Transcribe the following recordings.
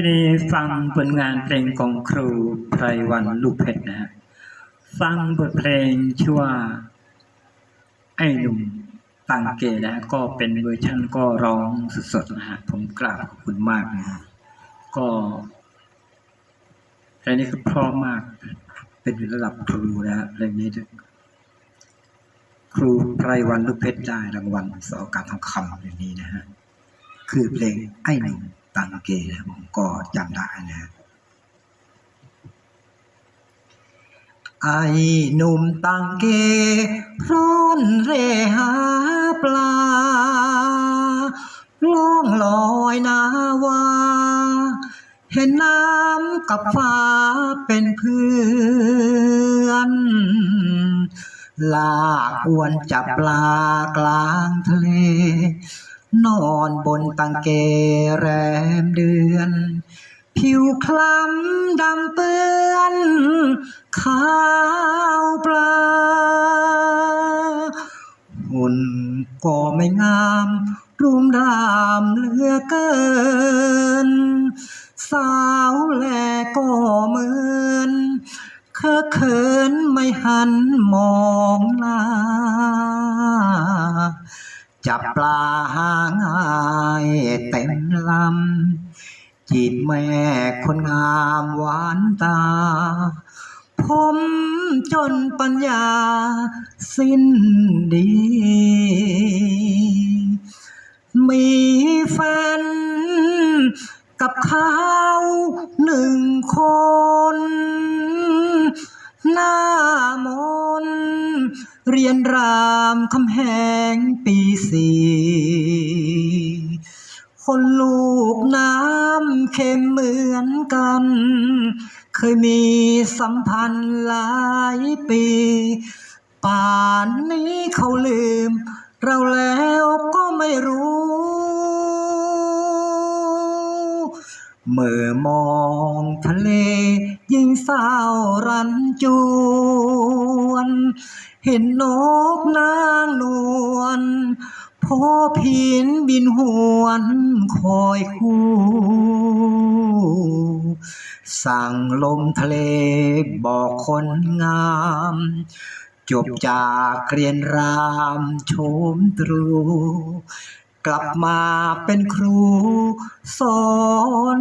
ทีนี้ฟังผลงานเพลงของครูไพรวันลูกเพชรนะฮะฟังบทเพลงชื่อว่า ไอ้หนุ่มตังเกนะฮะก็เป็นเวอร์ชันก็ร้องสดๆนะฮะผมกราบขอบคุณมากนะฮะก็เพลงนี้ก็พราะมาก เป็นระดับครูนะฮะเพลงนี้ครูไพรวันลูกเพชรได้รางวัลสอการทองคำอย่างนี้นะฮะคือเพลงไอ้หนุ่มตังเกนะผมก็จำได้นะ ไอ้หนุ่มตังเกร้อนเรหาปลาล่องลอยนาวา เห็นน้ำกับฟ้าเป็นเพื่อนลากอวนจับปลากลางทะเล นอนบนตังเกแรมเดือน ผิวคล้ำดำเปื้อนขาวปลาหุ่นก็ไม่งามรุมรามเหลือเกิน สาวแลก็เหมือนเคอะเขินไม่หันมองหน้า จับปลาหาง่ายเต็มลำจีบแม่คนงามหวานตา ผมจนปัญญาสิ้นดี มีแฟนกับเขาหนึ่งคน เรียนรามคำแหงปีสี่คนลูกน้ำเค็มเหมือนกัน เคยมีสัมพันธ์หลายปี ป่านนี้เขาลืม เราแล้วก็ไม่รู้ เมื่อมองทะเลยิ่งเศร้ารันจวน เห็นนกนางนวลพอพินบินหวนคอยคู่ สั่งลมทะเลบอกคนงาม จบจากเรียนรามโชมตรู กลับมาเป็นครู สอน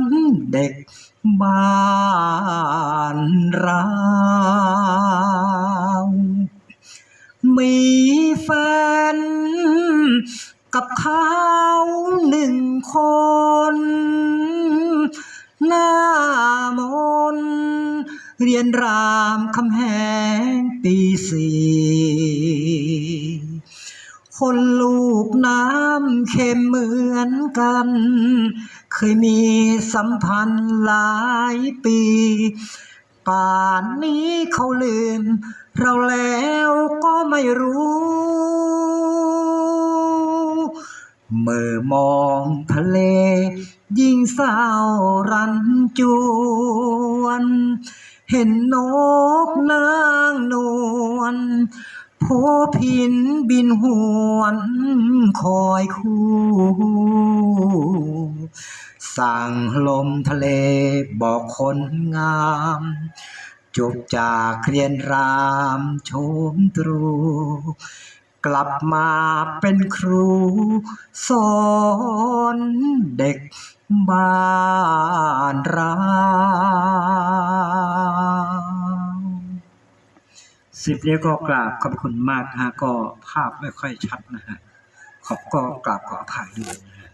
เด็กบ้านรา มีแฟน กับเขาหนึ่งคน หน้ามน เรียนรามคำแหงปีสี่คนลูกน้ำเค็มเหมือนกัน เคยมีสัมพันธ์หลายปี ป่านนี้เขาลืม เราแล้วก็ไม่รู้ เมื่อมองทะเล ยิ่งเศร้ารันจวน เห็นนกนางนวล โพพินบินหวนคอยคู่ สั่งลมทะเลบอกคนงามจบจากเรียนรามโชมตรู กลับมาเป็นครู สอนเด็กบ้านรา สิบนี้ก็กราบขอบคุณมากนะฮะก็ภาพไม่ค่อยชัดนะฮะขอบก็กราบขออภัยด้วยนะฮะ